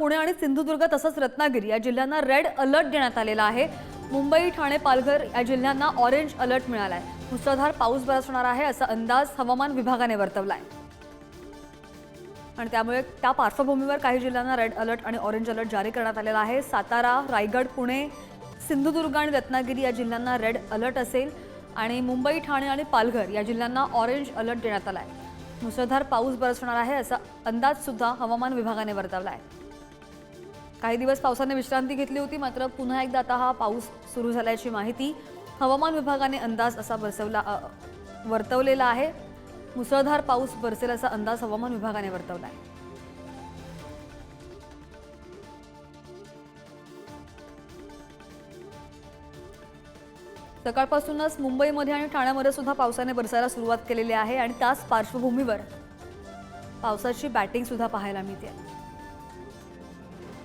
पुणे आणि सिंधुदुर्ग तसंच रत्नागिरी या जिल्ह्यांना रेड अलर्ट देण्यात आलेला आहे. मुंबई ठाणे पालघर या जिल्ह्यांना ऑरेंज अलर्ट मिळाला आहे मुसळधार पाऊस बरसणार आहे असा अंदाज हवामान विभागाने वर्तवला आहे आणि त्यामुळे त्या पार्श्वभूमीवर काही जिल्ह्यांना रेड अलर्ट आणि ऑरेंज अलर्ट जारी करण्यात आलेला आहे. सातारा रायगड पुणे सिंधुदुर्ग आणि रत्नागिरी या जिल्ह्यांना रेड अलर्ट असेल. आणि मुंबई ठाणे आणि पालघर या जिल्ह्यांना ऑरेंज अलर्ट देण्यात आला आहे मुसळधार पाऊस बरसणार आहे असा अंदाजसुद्धा हवामान विभागाने वर्तवला आहे काही दिवस पावसाने विश्रांती घेतली होती मात्र पुन्हा एकदा आता हा पाऊस सुरू झाल्याची माहिती हवामान विभागाने अंदाज असा बसवला वर्तवलेला आहे. मुसळधार पाऊस बरसेल असा अंदाज हवामान विभागाने वर्तवला आहे. सकाळपासूनच मुंबईमध्ये आणि ठाण्यामध्ये सुद्धा पावसाने बरसायला सुरुवात केलेली आहे आणि त्याच पार्श्वभूमीवर पावसाची बॅटिंग सुद्धा पाहायला मिळते.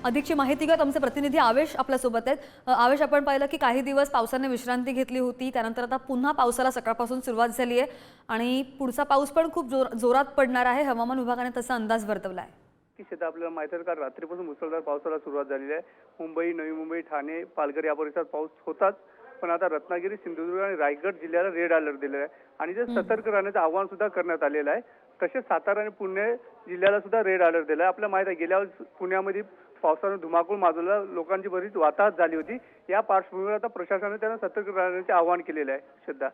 अधिकची माहिती घेत आमचे प्रतिनिधी आवेश आपल्यासोबत आहेत. आवेश आपण पाहिलं की काही दिवस पावसाने विश्रांती घेतली होती. त्यानंतर आता पुन्हा पावसाला सकाळपासून सुरुवात झाली आहे. आणि पुढचा पाऊस पण खूप जोर जोरात पडणार आहे. हवामान विभागाने तसा अंदाज वर्तवला आहे. की शेतात आपल्याला माहिती आहे का रात्रीपासून मुसळधार पावसाला सुरुवात झालेली आहे. मुंबई नवी मुंबई ठाणे पालघर या परिसरात पाऊस होताच. पण आता रत्नागिरी सिंधुदुर्ग आणि रायगड जिल्ह्याला रेड अलर्ट दिलेला आहे. आणि ते सतर्क राहण्याचं आवाहन सुद्धा करण्यात आलेलं आहे. तसेच सातारा आणि पुणे जिल्ह्याला सुद्धा रेड अलर्ट दिला आहे आपल्या माहिती आहे गेल्या पुण्यामध्ये पावसानं धुमाकूळ माजवला. लोकांची बरीच वाताहत झाली होती. या पार्श्वभूमीवर आता प्रशासनाने त्यांना सतर्क राहण्याचे आवाहन केलेलं आहे. श्रद्धा.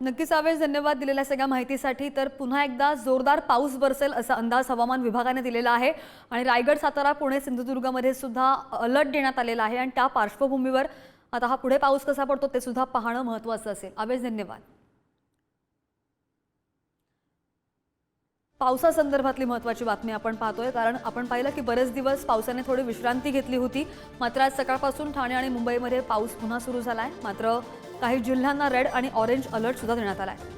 नक्कीच आवेश धन्यवाद दिलेल्या सगळ्या माहितीसाठी. तर पुन्हा एकदा जोरदार पाऊस बरसेल असा अंदाज हवामान विभागाने दिलेला आहे. आणि रायगड सातारा पुणे सिंधुदुर्गमध्ये सुद्धा अलर्ट देण्यात आलेला आहे. आणि त्या पार्श्वभूमीवर आता हा पुढे पाऊस कसा पडतो ते सुद्धा पाहणं महत्त्वाचं असेल. आवेश धन्यवाद. पावसासंदर्भातली महत्त्वाची बातमी आपण पाहतोय कारण आपण पाहिलं की बरेच दिवस पावसाने थोडी विश्रांती घेतली होती. मात्र आज सकाळपासून ठाणे आणि मुंबईमध्ये पाऊस पुन्हा सुरू झाला आहे मात्र काही जिल्ह्यांना रेड आणि ऑरेंज अलर्ट सुद्धा देण्यात आला आहे